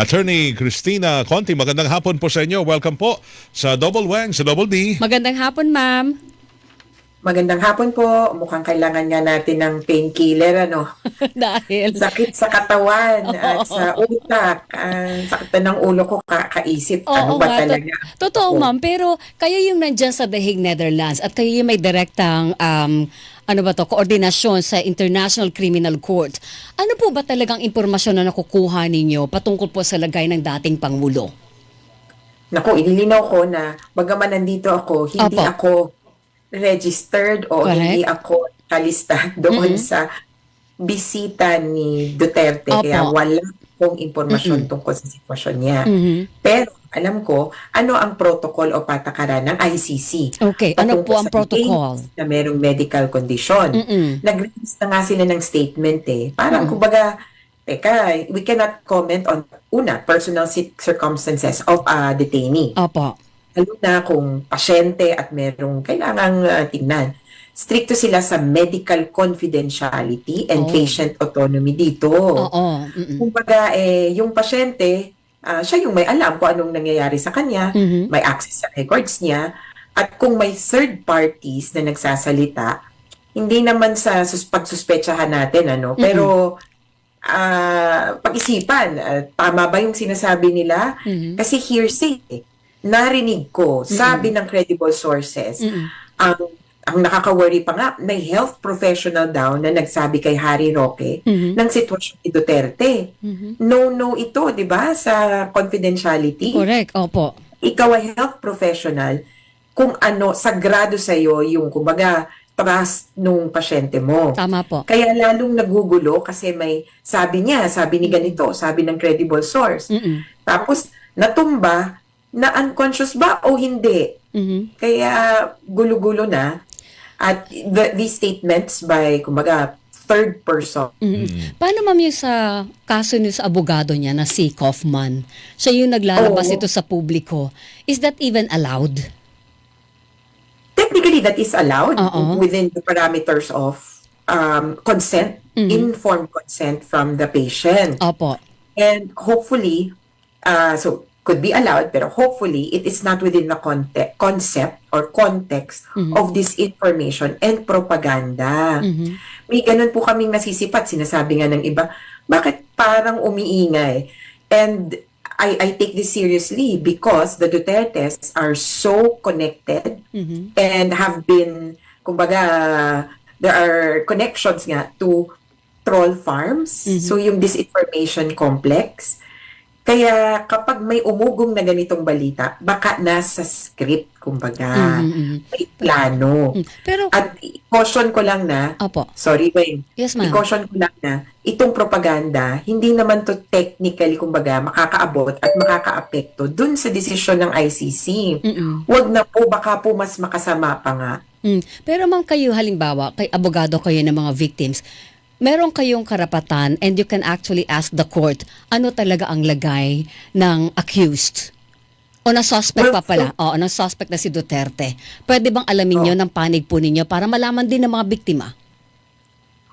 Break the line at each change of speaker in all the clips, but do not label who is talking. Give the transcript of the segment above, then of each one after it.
Attorney Christina Conti, magandang hapon po sa inyo. Welcome po sa Double Wang, sa Double D.
Magandang hapon, ma'am.
Magandang hapon po. Mukhang kailangan nga natin ng painkiller, ano?
Dahil,
Sakit sa katawan at sa utak. Uh, sakit ng ulo ko kakaisip. ano
oo
ba
nga, to-
talaga?
totoo,
Oo.
ma'am. Pero kayo yung nandyan sa The Hague, Netherlands at kayo yung may direktang, um, ano ba to, koordinasyon sa International Criminal Court. Ano po ba talagang impormasyon na nakukuha ninyo patungkol po sa lagay ng dating Pangulo?
Naku, inilinaw ko na bagaman nandito ako, hindi
Opo.
ako registered o
Correct.
hindi ako kalista doon
Mm-mm.
sa bisita ni Duterte.
Opo.
Kaya wala akong impormasyon tungkol sa sitwasyon niya.
Mhm.
Pero alam ko ano ang protocol o patakaran ng ICC.
Okay, ano po ang protocol?
na merong medical condition.
Mm-mm.
Nag-release na nga sila ng statement eh. Parang
Mm.
kumbaga, teka, we cannot comment on, una, personal ci- circumstances of a detainee.
Opo.
Lalo na kung pasyente at merong kailangang uh, tingnan. Stricto sila sa medical confidentiality and
Oh.
patient autonomy dito.
Oo.
Kumbaga, eh, yung pasyente, ah, siya yung may alam kung anong nangyayari sa kanya,
Mhm.
may access sa records niya, at kung may third parties na nagsasalita, hindi naman sa sus- pagsuspetsahan natin, ano, pero ah, pag-isipan, ah, tama ba yung sinasabi nila?
Mhm.
Kasi hearsay, eh. Narinig ko, sabi ng credible sources,
Mm-mm.
ang ang nakaka-worry pa nga, may health professional daw na nagsabi kay Harry Roque
Mhm.
ng sitwasyon ni Duterte.
Mhm.
No-no ito, di ba, sa confidentiality.
Correct. Opo.
Ikaw ay health professional, kung ano, sagrado sa'yo yung, kumbaga, trust nung pasyente mo.
Tama po.
Kaya lalong nagugulo kasi may sabi niya, sabi ni ganito, sabi ng credible source.
Mm-mm.
Tapos, natumba na unconscious ba o hindi?
Mhm.
Kaya gulo-gulo na. At the, these statements by, kumbaga, third person,
Mhm. Paano ma'am yung sa kaso niyo sa abogado niya na si Kaufman? Siya yung naglalabas
Oo.
ito sa publiko. Is that even allowed?
technically that is allowed
Oo.
within the parameters of um, consent,
Mhm.
informed consent from the patient.
Opo.
And hopefully, uh, so could be allowed, pero hopefully it is not within the context, concept or context
Mhm.
of disinformation and propaganda.
Mhm.
May ganun po kaming nasisipat. Sinasabi nga ng iba, bakit parang umiingay? And I, I take this seriously because the Dutertes are so connected
Mhm.
and have been, kumbaga, there are connections nga to troll farms.
Mhm.
So yung disinformation complex. Kaya kapag may umugong na ganitong balita, baka nasa script, kumbaga,
Mhm, mhm.
may plano.
Mm. Pero,
At i-caution ko lang na,
opo.
sorry Wayne,
Yes, ma'am.
i-caution ko lang na itong propaganda, hindi naman to technically, kumbaga, makakaabot at makakaapekto dun sa desisyon ng ICC.
Mm-mm.
Huwag na po, baka po mas makasama pa nga.
Mm. Pero ma'am kayo halimbawa, kay abogado kayo ng mga victims, meron kayong karapatan and you can actually ask the court ano talaga ang lagay ng accused. O na suspect pa pala. Oo, ng suspect na si Duterte. Pwede bang alamin
Oh.
nyo ng panig po ninyo para malaman din ng mga biktima?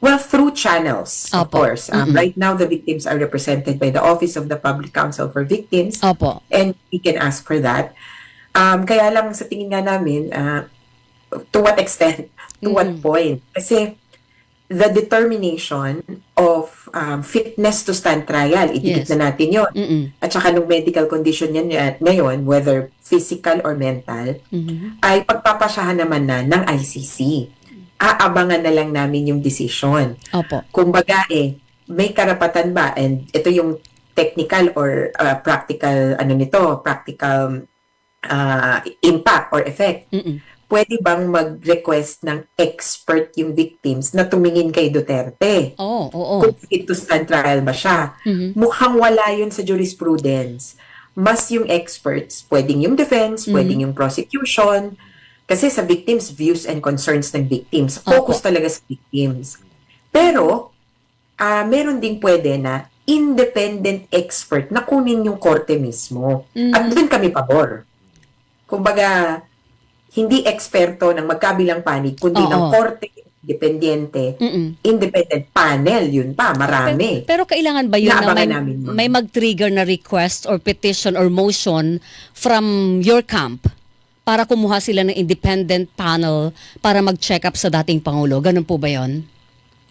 Well, through channels, of
Opo.
course. Um,
Mm-mm.
Right now, the victims are represented by the Office of the Public Counsel for Victims.
Opo.
and we can ask for that. Um, kaya lang sa tingin nga namin, uh, to what extent, to what
Mhm.
point? Kasi the determination of um, fitness to stand trial, idikit
Yes.
na natin yon
Mm-mm.
At saka nung medical condition yan ngayon, whether physical or mental,
Mhm.
ay pagpapasyahan naman na ng ICC. Aabangan na lang namin yung decision
Opo.
kumbaga eh, may karapatan ba? And ito yung technical or uh, practical, ano nito, practical uh, impact or effect.
Mm-mm.
Pwede bang mag-request ng expert yung victims na tumingin kay Duterte?
Oo, oo.
Kung fit to stand trial ba siya?
Mhm.
Mukhang wala yun sa jurisprudence. Mas yung experts, pwedeng yung defense,
Mhm.
pwedeng yung prosecution. Kasi sa victims, views and concerns ng victims. Focus
Opo.
talaga sa victims. Pero, ah meron ding pwede na independent expert na kunin yung korte mismo.
Mhm.
At doon kami pabor. Kumbaga, hindi eksperto ng magkabilang panig, kundi
Oo.
ng korte dependiente,
Mm-mm.
independent panel, yun pa, marami.
Pero, pero kailangan ba yun na
Inaabangan
may,
namin yun.
may mag-trigger na request or petition or motion from your camp para kumuha sila ng independent panel para mag-check up sa dating Pangulo? Ganun po ba yun?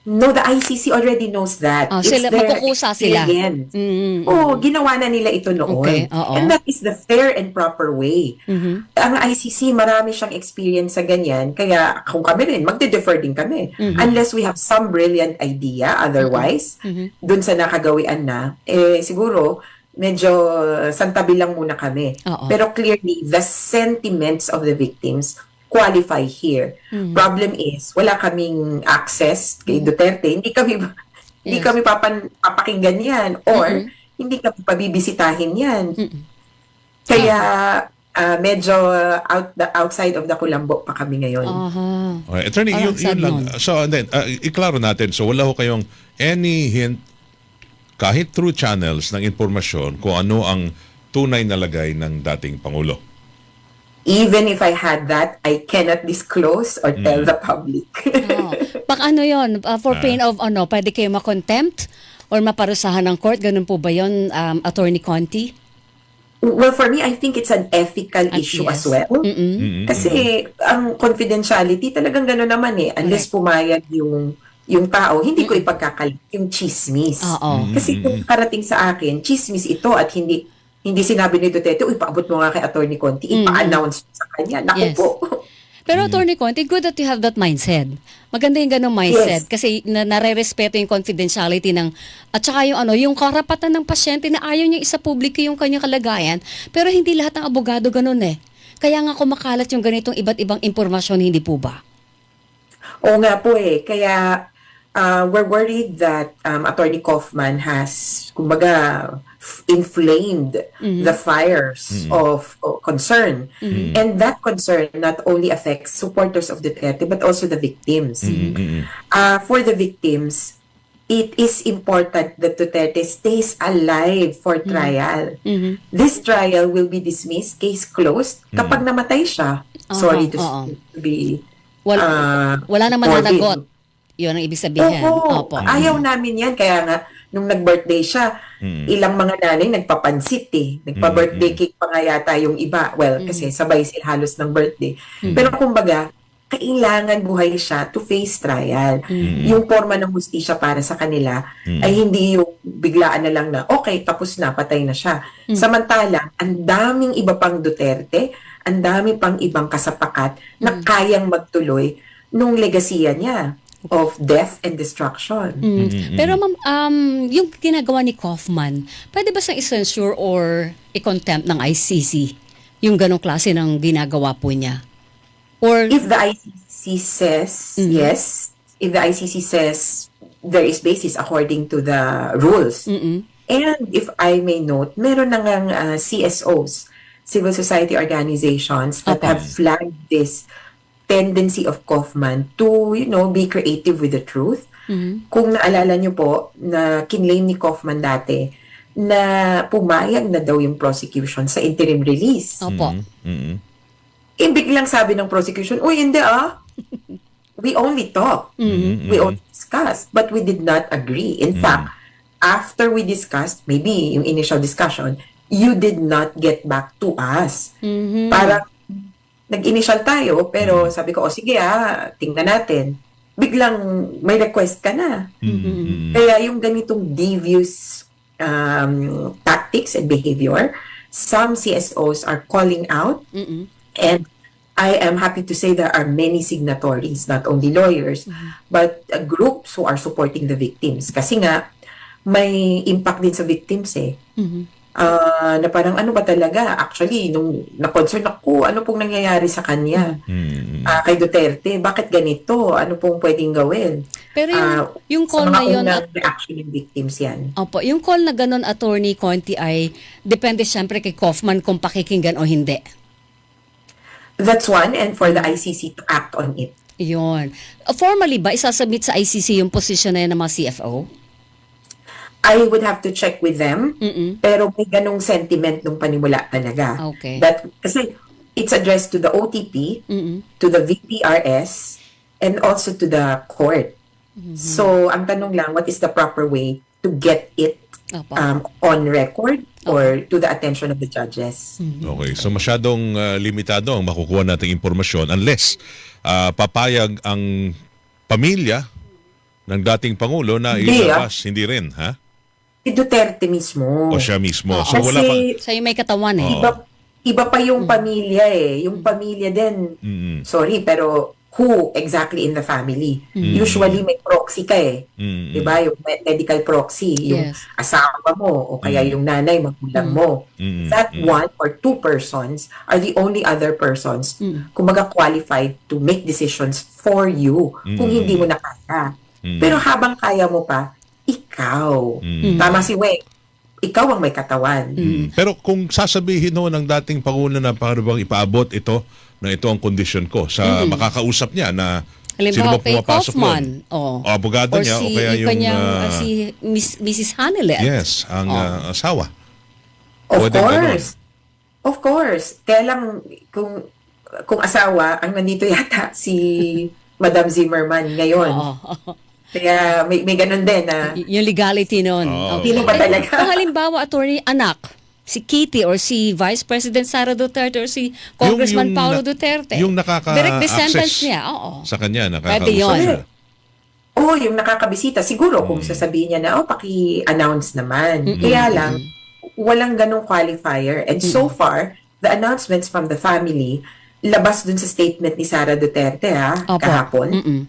No, the ICC already knows that.
Ah,
It's
sila-
their
magkukusa sila.
experience.
Mm,
Oo, ginawa na nila ito noon.
Okay, oo.
And that is the fair and proper way.
Mhm.
Ang ICC, marami siyang experience sa ganyan. Kaya kung kami rin, magde-defer din kami.
Mm-hmm.
Unless we have some brilliant idea, otherwise,
Mhm.
dun sa nakagawian na, eh siguro, medyo santabi lang muna kami.
Oo.
Pero clearly, the sentiments of the victims qualify here.
Mm-hmm.
Problem is, wala kaming access kay Duterte. Hindi kami hindi
Yes.
kami papan, papakinggan yan or
Mhm.
hindi kami pabibisitahin yan.
Mm-mm.
Kaya ah, medyo out the, outside of the kulambo pa kami ngayon.
Aha.
Okay, attorney,
Parang
yun, yun lang.
nun.
So, and then, uh, iklaro natin. So, wala ho kayong any hint, kahit through channels ng impormasyon, kung ano ang tunay na lagay ng dating Pangulo.
Even if I had that, I cannot disclose or tell the public.
Oh. Pak ano yon uh, for
Ah.
pain of ano, pwede kayo makontempt or maparusahan ng court? Ganun po ba yon um, Attorney Conti?
well, for me, I think it's an ethical
At
issue
yes.
as well.
Mm-mm.
Mm-mm.
Kasi ang confidentiality talagang gano'n naman eh. Unless pumayag yung yung tao, hindi ko ipagkakalit yung chismis.
Oo.
Kasi kung karating sa akin, chismis ito at hindi hindi sinabi ni Duterte, uy, paabot mo nga kay Attorney Conti, ipa-announce mo sa kanya. Naku
Yes.
po.
Pero Attorney Conti, good that you have that mindset. Maganda yung ganong mindset
Yes.
kasi na, nare-respeto yung confidentiality ng at saka yung ano, yung karapatan ng pasyente na ayaw niya isa publiko yung kanyang kalagayan, pero hindi lahat ng abogado ganun eh. Kaya nga kumakalat yung ganitong iba't ibang impormasyon, hindi po ba?
Oo nga po eh. Kaya uh, we're worried that um, Attorney Kaufman has, kumbaga, inflamed the fires of, of concern. And that concern not only affects supporters of Duterte but also the victims.
Mm-mm.
Uh, for the victims, it is important that Duterte stays alive for trial.
Mhm.
This trial will be dismissed, case closed, kapag namatay siya. Sorry to, to be
Wala,
Ah,
wala naman nanagot. Yun ang ibig sabihin.
Oo,
Opo.
ayaw namin yan. Kaya nga, nung nag-birthday siya,
Mm.
ilang mga nanay nagpapansit eh. Nagpa-birthday cake pa nga yata yung iba. Well, kasi sabay sila halos ng birthday. Pero kumbaga, kailangan buhay siya to face trial. Yung forma ng hustisya para sa kanila ay hindi yung biglaan na lang na, okay, tapos na, patay na siya. Samantalang, ang daming iba pang Duterte, ang dami pang ibang kasapakat na kayang magtuloy nung legasiya niya of death and destruction.
Mm. Pero ma'am, um, yung ginagawa ni Kaufman, pwede ba siyang i-censure or i-contempt ng ICC? Yung ganong klase ng ginagawa po niya? Or,
If the ICC says yes, if the ICC says there is basis according to the rules,
Mm-mm.
and if I may note, meron na ngang uh, CSOs, civil society organizations that
Okay.
have flagged this tendency of Kaufman to, you know, be creative with the truth.
Mhm.
Kung naalala niyo po na kinlaim ni Kaufman dati na pumayag na daw yung prosecution sa interim release.
opo.
Mm-mm.
Eh, biglang sabi ng prosecution, uy, hindi ah. We only talk.
Mm-hmm.
We only discuss. But we did not agree. In fact, after we discussed, maybe yung initial discussion, you did not get back to us.
Mhm.
Parang nag-initial tayo, pero sabi ko, o sige ah, tingnan natin. Biglang may request ka na.
Mm-mm.
Kaya yung ganitong devious um, tactics and behavior, some CSOs are calling out
Mm-mm.
And I am happy to say there are many signatories, not only lawyers, but uh, groups who are supporting the victims. Kasi nga, may impact din sa victims eh.
Mhm.
Ah, na parang ano ba talaga? Actually, nung na-concern ako, ano pong nangyayari sa kanya?
Mm-mm.
Ah, kay Duterte, bakit ganito? Ano pong pwedeng gawin?
Pero yung,
Ah,
yung call na yun,
unang reaction ng victims yan.
opo, yung call na ganun, Attorney Conti, ay depende siyempre kay Kaufman kung pakikinggan o hindi.
That's one, and for the ICC to act on it.
Yun. Uh, formally ba, isasubmit sa ICC yung position na yan ng mga CFO?
I would have to check with them.
Mm-mm.
Pero may ganong sentiment nung panimula talaga.
Okay.
That, kasi it's addressed to the OTP,
Mm-mm.
to the VPRS, and also to the court. So, ang tanong lang, what is the proper way to get it
Opo.
um, on record or to the attention of the judges?
Okay, so masyadong ah, limitado ang makukuha nating impormasyon unless ah, papayag ang pamilya ng dating Pangulo na
Hindi,
ilabas. Hindi rin, ha?
Si Duterte mismo.
O siya mismo. So wala pang...
Kasi
Siya yung may katawan eh.
Oo.
iba, iba pa yung pamilya eh. Yung pamilya din,
Mm,
sorry, pero who exactly in the family?
Mm.
Usually may proxy ka eh.
mm, mm,
Di ba? Yung me- medical proxy, yung
Yes.
asawa mo o kaya
Mm.
yung nanay, magulang mo.
mm,
That
mm.
one or two persons are the only other persons
Mm.
kumaga qualified to make decisions for you kung
Mm.
hindi mo na kaya.
Mm.
Pero habang kaya mo pa, ikaw.
Mm.
Tama si Weng. Ikaw ang may katawan.
Mm. Pero kung sasabihin no ng dating Pangulo na paano bang ipaabot ito na ito ang kondisyon ko sa makakausap niya na sino
Halimbawa
ba
kay
pumapasok
Kaufman.
doon?
Oh.
O abogado
Or
niya
si,
o kaya yung
kanyang,
ah,
ah, si Miss, Mrs. Hanelet.
yes, ang
Oh.
ah, asawa.
Of
Pwedeng
course. Of course. Kaya lang, kung, kung asawa, ang nandito yata si Madam Zimmerman ngayon.
Oo.
Kaya may, may ganun din na
Y- yung legality noon.
Oo.
Sino ba talaga?
Kung halimbawa, attorney, anak, si Kitty or si Vice President Sara Duterte or si Congressman
Yung- yung
Paulo
na-
Duterte.
yung nakaka-
Direct descendants
access
niya, oo.
Sa kanya,
Pwede yun.
nakakausap siya.
oh, yung nakakabisita, siguro kung
Mm.
sasabihin niya na, oh, paki-announce naman. Kaya lang, walang ganong qualifier. And so far, the announcements from the family, labas dun sa statement ni Sara Duterte, ha,
Opo.
kahapon,
Mm-mm.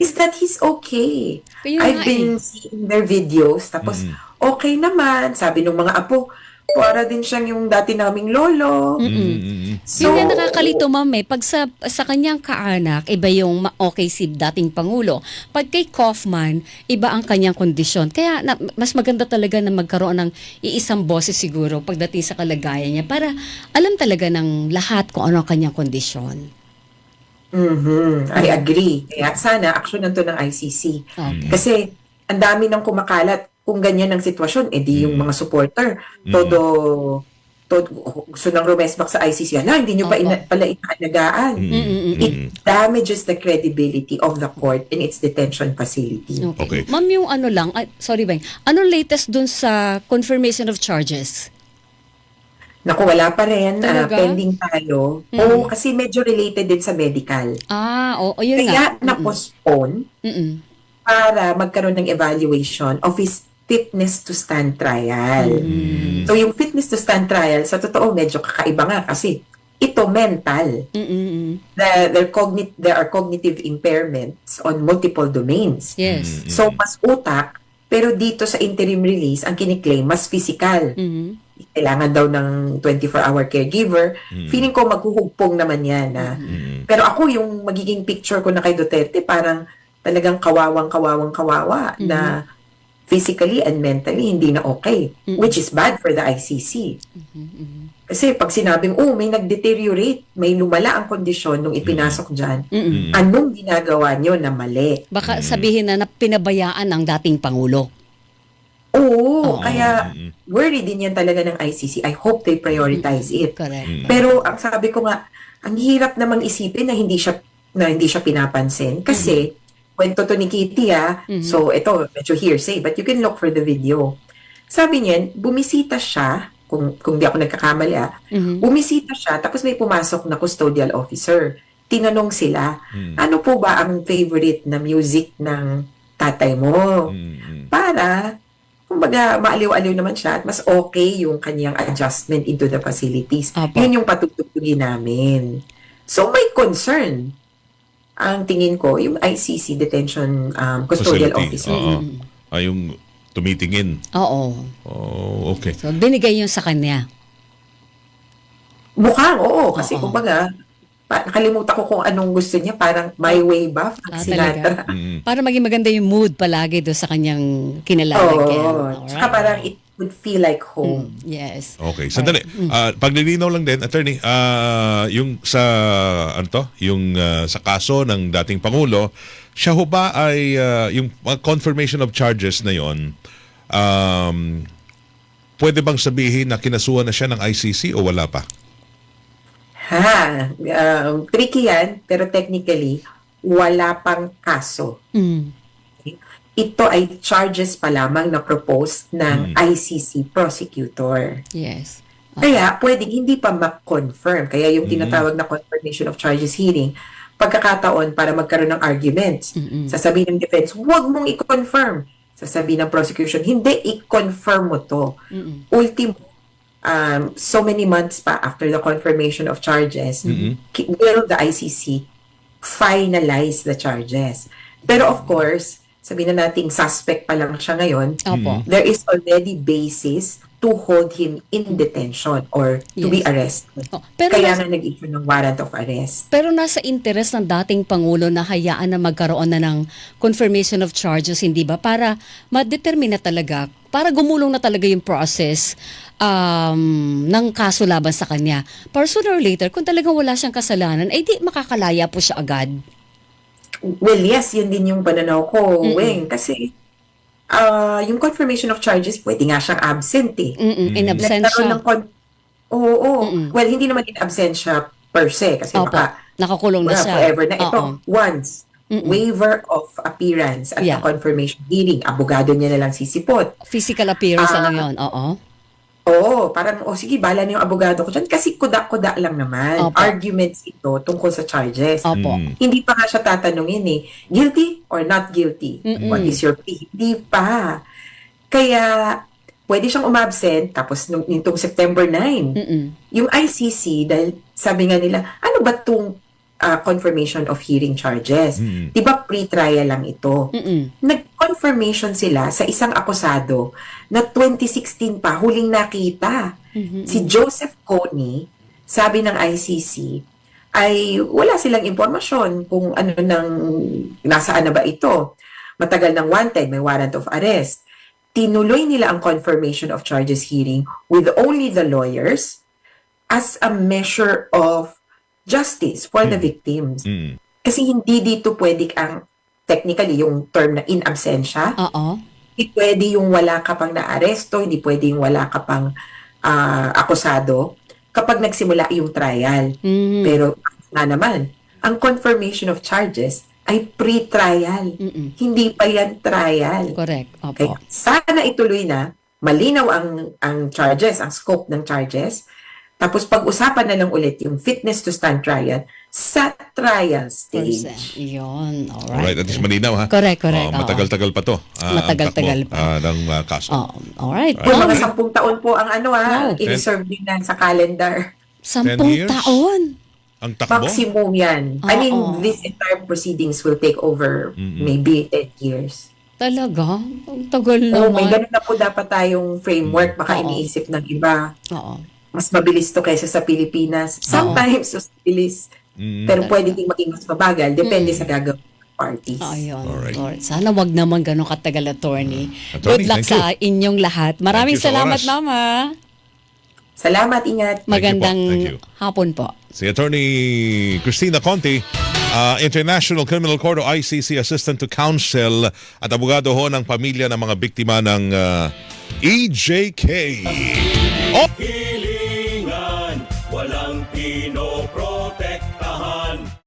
Is that he's okay.
Kaya
I've
nga
been seeing their videos, tapos okay naman, sabi ng mga apo, para din siyang yung dati naming lolo.
Mm, mm, mm.
So,
Yun nga nakakalito, ma'am, eh. Pag sa, sa kanyang kaanak, iba yung okay si dating Pangulo. Pag kay Kaufman, iba ang kanyang kondisyon. Kaya na, mas maganda talaga na magkaroon ng iisang boses siguro pagdating sa kalagayan niya para alam talaga ng lahat kung ano ang kanyang kondisyon.
Mhm, I agree. Kaya sana, action to ng ICC.
Okay.
Kasi, ang dami nang kumakalat. Kung ganyan ang sitwasyon, edi yung mga supporter, todo, todo gusto nang rumesbak sa ICC. Ala, hindi nyo pa ina, pala inaalagaan.
Mm-mm-mm.
It damages the credibility of the court and its detention facility.
Okay.
Ma'am, yung ano lang, ay, sorry ba, ano latest dun sa confirmation of charges?
Naku, wala pa rin.
Talaga?
pending tayo. Oo, kasi medyo related din sa medical.
Ah, o, o yun
Kaya
nga.
na-postpone
Mm-mm.
para magkaroon ng evaluation of his fitness to stand trial. So yung fitness to stand trial, sa totoo medyo kakaiba nga kasi ito mental.
Mm-mm.
The, cognit- there are cognitive impairments on multiple domains.
Yes.
So mas utak, pero dito sa interim release, ang kiniklaim mas physical.
Mhm.
Kailangan daw ng 24-hour caregiver. Feeling ko maghuhugpong naman yan. Na, Pero ako, yung magiging picture ko na kay Duterte, parang talagang kawawang-kawawang kawawa na physically and mentally hindi na okay. Which is bad for the ICC. Kasi pag sinabing, oh, may nag-deteriorate, may lumala ang kondisyon nung ipinasok dyan,
Mm-mm.
anong ginagawa nyo na mali?
Baka sabihin na, na pinabayaan ng dating Pangulo.
Oo,
Oo.
kaya worried din yan talaga ng ICC. I hope they prioritize it.
Correct.
Pero ang sabi ko nga, ang hirap namang isipin na hindi siya na hindi siya pinapansin kasi kwento to ni Kitty ah. So ito medyo hearsay but you can look for the video. Sabi niya, bumisita siya kung kung di ako nagkakamali ah.
Mhm.
Bumisita siya tapos may pumasok na custodial officer. Tinanong sila, ano po ba ang favorite na music ng tatay mo?
Mm, mm.
para kumbaga maaliw-aliw naman siya at mas okay yung kanyang adjustment into the facilities.
Apo.
Yun yung patutugtugin namin. So may concern ang tingin ko yung ICC detention um, custodial
Facility.
officer.
Oo. Ay, yung tumitingin.
Oo.
Oh, okay.
So, binigay yun sa kanya.
Mukhang oo kasi
Oo.
kumbaga pa, nakalimutan ko kung anong gusto niya parang my way ba Frank
Ah,
Sinatra.
Mm.
Para maging maganda yung mood palagi do sa kanyang kinalalagyan.
Oo. Tsaka parang it would feel like home.
Yes.
Okay, sandali. Ah, paglilinaw lang din, attorney, ah, yung sa ano to, yung ah, sa kaso ng dating pangulo, siya ho ba ay ah, yung confirmation of charges na yon um, pwede bang sabihin na kinasuhan na siya ng ICC o wala pa?
Ha, um, tricky yan, pero technically, wala pang kaso.
Mm.
Ito ay charges pa lamang na proposed ng
Mm.
ICC prosecutor.
Yes.
Kaya pwedeng hindi pa ma-confirm. Kaya yung
Mm.
tinatawag na confirmation of charges hearing, pagkakataon para magkaroon ng arguments.
Mm-mm.
Sasabihin ng defense, huwag mong i-confirm. Sasabihin ng prosecution, hindi, i-confirm mo to.
Mm-mm.
Ultimo, um, so many months pa after the confirmation of charges,
Mhm.
ki- will the ICC finalize the charges. Pero of course, sabihin na nating suspect pa lang siya ngayon,
Opo.
there is already basis to hold him in detention or to be
Yes.
arrested.
Oh, pero
Kaya
nas-
nga nag-issue ng warrant of arrest.
Pero nasa interes ng dating Pangulo na hayaan na magkaroon na ng confirmation of charges, hindi ba? Para ma-determine na talaga, para gumulong na talaga yung process um, ng kaso laban sa kanya. Para sooner or later, kung talagang wala siyang kasalanan, ay di makakalaya po siya agad.
Well, yes, yun din yung pananaw ko,
Mm-mm.
Weng. Kasi ah, yung confirmation of charges, pwede nga siyang absent eh.
Mm-mm, in
Mm.
Nagkaroon
absentia.
ng con- Oo, oo.
Mm-mm.
Well, hindi naman in absentia per se kasi
Opo,
baka
nakakulong na siya.
forever na ito.
Oo.
Once,
Mm-mm.
waiver of appearance at
Yeah.
the confirmation hearing, abogado niya na lang sisipot.
Physical appearance
Ah.
na lang yun. Oo.
Oo, parang, o sige, bala na yung abogado ko dyan. Kasi kuda-kuda lang naman.
Opo.
Arguments ito tungkol sa charges.
Opo.
Mm.
Hindi pa nga siya tatanungin eh, guilty or not guilty?
Mm-mm.
What is your plea? Hindi pa. Kaya, pwede siyang umabsent, tapos nung, nitong September 9,
Mm-mm.
yung ICC, dahil sabi nga nila, ano ba itong confirmation of hearing charges?
Mm.
Di ba pre-trial lang ito?
Mm-mm.
Nag-confirmation sila sa isang akusado na 2016 pa, huling nakita.
Mhm.
Si Joseph Kony, sabi ng ICC, ay wala silang impormasyon kung ano nang nasaan na ba ito. Matagal ng wanted, may warrant of arrest. Tinuloy nila ang confirmation of charges hearing with only the lawyers as a measure of justice for the
Mm.
victims.
Mm.
Kasi hindi dito pwede ang technically yung term na in absentia,
Oo.
hindi pwede yung wala ka pang naaresto, hindi pwede yung wala ka pang ah, akusado kapag nagsimula yung trial.
Mhm.
Pero nga naman, ang confirmation of charges ay pre-trial.
Mm-mm.
Hindi pa yan trial.
Correct. Opo.
Kaya sana ituloy na, malinaw ang, ang charges, ang scope ng charges, tapos pag-usapan na lang ulit yung fitness to stand trial sa trial stage.
Percent. Yun.
Alright,
Alright.
at least malinaw ha.
Correct, correct.
Oh, matagal-tagal pa to. ah, ang
Matagal-tagal
takbo,
pa.
ah, ng ah, kaso.
Oh, alright.
Kung mga
Okay.
sampung taon po ang ano ha,
Wow.
i-reserve din na sa calendar.
Sampung
years?
taon.
Ang takbo?
Maximum yan. I mean,
Oo.
this entire proceedings will take over maybe 10 years.
Talaga? Ang tagal
Oh, may
naman.
ganun na po dapat tayong framework. Baka
Oo.
iniisip ng iba.
Oo.
Mas mabilis to kaysa sa Pilipinas. Sometimes, mas mabilis.
Mm.
Pero pwede din maging mas mabagal. Depende
Mm.
sa gagawin ng parties.
Ayun.
Alright.
Lord. Sana wag naman ganun katagal, attorney.
Attorney,
Good luck
thank you.
sa inyong lahat. Maraming
you sa
salamat,
oras.
Mama.
Salamat, ingat.
Thank you po.
Magandang
Thank you.
hapon po.
Si Attorney Christina Conti, ah, International Criminal Court o ICC Assistant to Counsel at abogado ho ng pamilya ng mga biktima ng ah, EJK. Oh!